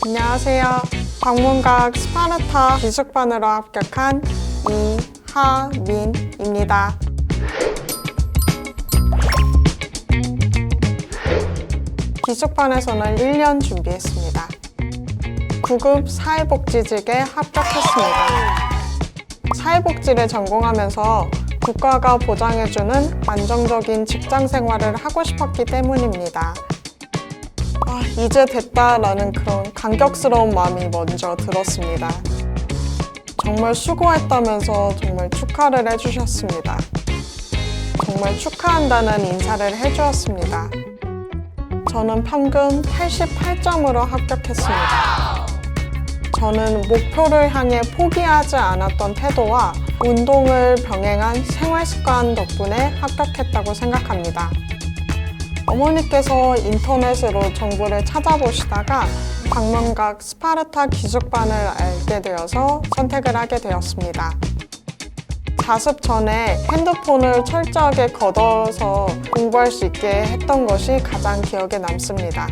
안녕하세요. 방문각 스파르타 기숙반으로 합격한 이하민입니다. 기숙반에서는 1년 준비했습니다. 9급 사회복지직에 합격했습니다. 사회복지를 전공하면서 국가가 보장해주는 안정적인 직장 생활을 하고 싶었기 때문입니다. 아, 이제 됐다라는 그런 감격스러운 마음이 먼저 들었습니다. 정말 수고했다면서 정말 축하를 해주셨습니다. 정말 축하한다는 인사를 해주었습니다. 저는 평균 88점으로 합격했습니다. 저는 목표를 향해 포기하지 않았던 태도와 운동을 병행한 생활 습관 덕분에 합격했다고 생각합니다. 어머니께서 인터넷으로 정보를 찾아보시다가 방문각 스파르타 기숙반을 알게 되어서 선택을 하게 되었습니다. 자습 전에 핸드폰을 철저하게 걷어서 공부할 수 있게 했던 것이 가장 기억에 남습니다.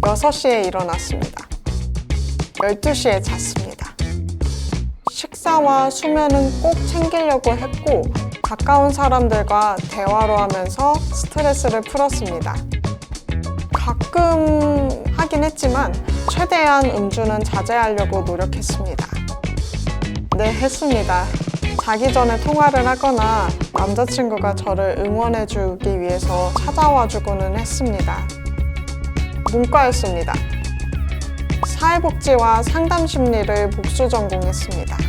6시에 일어났습니다. 12시에 잤습니다. 식사와 수면은 꼭 챙기려고 했고 가까운 사람들과 대화로 하면서 스트레스를 풀었습니다. 가끔 하긴 했지만 최대한 음주는 자제하려고 노력했습니다. 네, 했습니다. 자기 전에 통화를 하거나 남자친구가 저를 응원해주기 위해서 찾아와 주고는 했습니다. 문과였습니다. 사회복지와 상담심리를 복수 전공했습니다.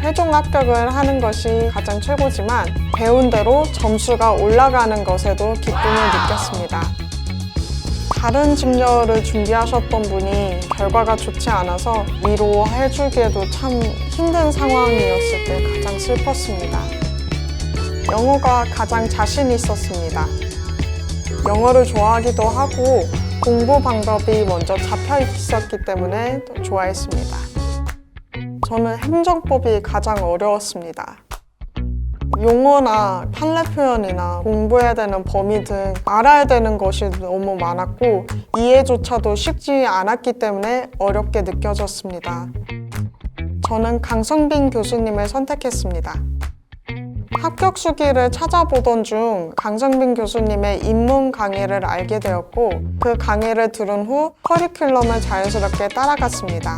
최종 합격을 하는 것이 가장 최고지만 배운 대로 점수가 올라가는 것에도 기쁨을 느꼈습니다. 다른 진료를 준비하셨던 분이 결과가 좋지 않아서 위로해주기에도 참 힘든 상황이었을 때 가장 슬펐습니다. 영어가 가장 자신 있었습니다. 영어를 좋아하기도 하고 공부 방법이 먼저 잡혀 있었기 때문에 더 좋아했습니다. 저는 행정법이 가장 어려웠습니다. 용어나 판례 표현이나 공부해야 되는 범위 등 알아야 되는 것이 너무 많았고 이해조차도 쉽지 않았기 때문에 어렵게 느껴졌습니다. 저는 강성빈 교수님을 선택했습니다. 합격 수기를 찾아보던 중 강성빈 교수님의 입문 강의를 알게 되었고 그 강의를 들은 후 커리큘럼을 자연스럽게 따라갔습니다.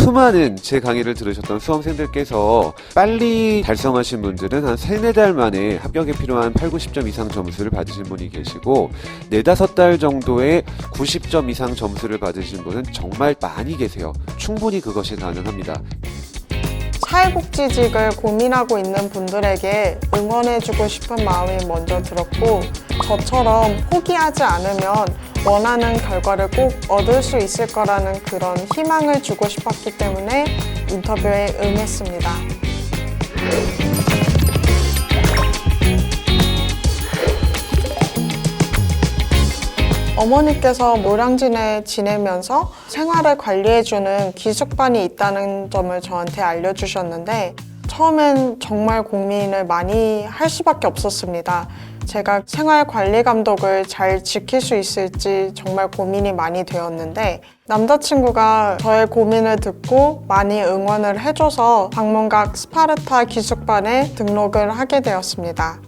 수많은 제 강의를 들으셨던 수험생들께서 빨리 달성하신 분들은 한 3, 4달 만에 합격에 필요한 8, 90점 이상 점수를 받으신 분이 계시고 4, 5달 정도의 90점 이상 점수를 받으신 분은 정말 많이 계세요. 충분히 그것이 가능합니다. 사회복지직을 고민하고 있는 분들에게 응원해주고 싶은 마음이 먼저 들었고 저처럼 포기하지 않으면 원하는 결과를 꼭 얻을 수 있을 거라는 그런 희망을 주고 싶었기 때문에 인터뷰에 응했습니다. 어머니께서 노량진에 지내면서 생활을 관리해주는 기숙반이 있다는 점을 저한테 알려주셨는데 처음엔 정말 고민을 많이 할 수밖에 없었습니다. 제가 생활 관리 감독을 잘 지킬 수 있을지 정말 고민이 많이 되었는데 남자친구가 저의 고민을 듣고 많이 응원을 해줘서 방문각 스파르타 기숙반에 등록을 하게 되었습니다.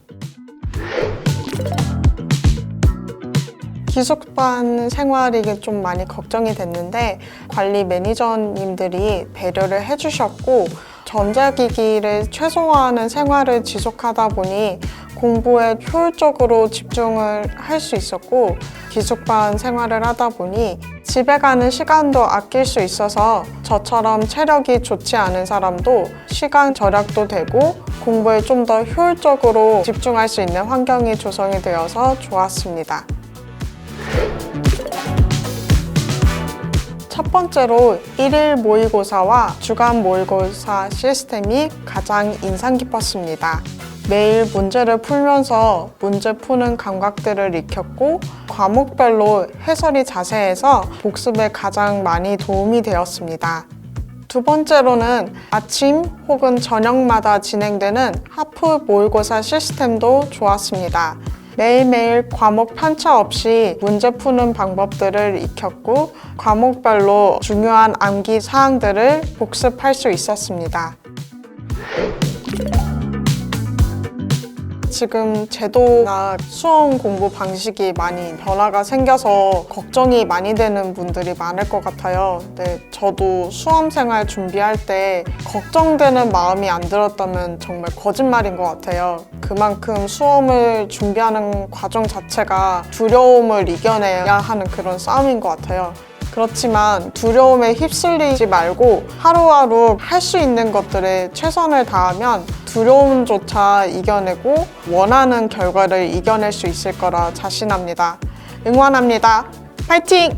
기숙반 생활이 좀 많이 걱정이 됐는데 관리 매니저님들이 배려를 해주셨고 전자기기를 최소화하는 생활을 지속하다 보니 공부에 효율적으로 집중을 할 수 있었고 기숙반 생활을 하다 보니 집에 가는 시간도 아낄 수 있어서 저처럼 체력이 좋지 않은 사람도 시간 절약도 되고 공부에 좀 더 효율적으로 집중할 수 있는 환경이 조성이 되어서 좋았습니다. 첫 번째로 일일 모의고사와 주간 모의고사 시스템이 가장 인상 깊었습니다. 매일 문제를 풀면서 문제 푸는 감각들을 익혔고 과목별로 해설이 자세해서 복습에 가장 많이 도움이 되었습니다. 두 번째로는 아침 혹은 저녁마다 진행되는 하프 모의고사 시스템도 좋았습니다. 매일매일 과목 편차 없이 문제 푸는 방법들을 익혔고 과목별로 중요한 암기 사항들을 복습할 수 있었습니다. 지금 제도나 수험 공부 방식이 많이 변화가 생겨서 걱정이 많이 되는 분들이 많을 것 같아요. 근데 저도 수험 생활 준비할 때 걱정되는 마음이 안 들었다면 정말 거짓말인 것 같아요. 그만큼 수험을 준비하는 과정 자체가 두려움을 이겨내야 하는 그런 싸움인 것 같아요. 그렇지만 두려움에 휩쓸리지 말고 하루하루 할 수 있는 것들에 최선을 다하면 두려움조차 이겨내고 원하는 결과를 이겨낼 수 있을 거라 자신합니다. 응원합니다. 파이팅!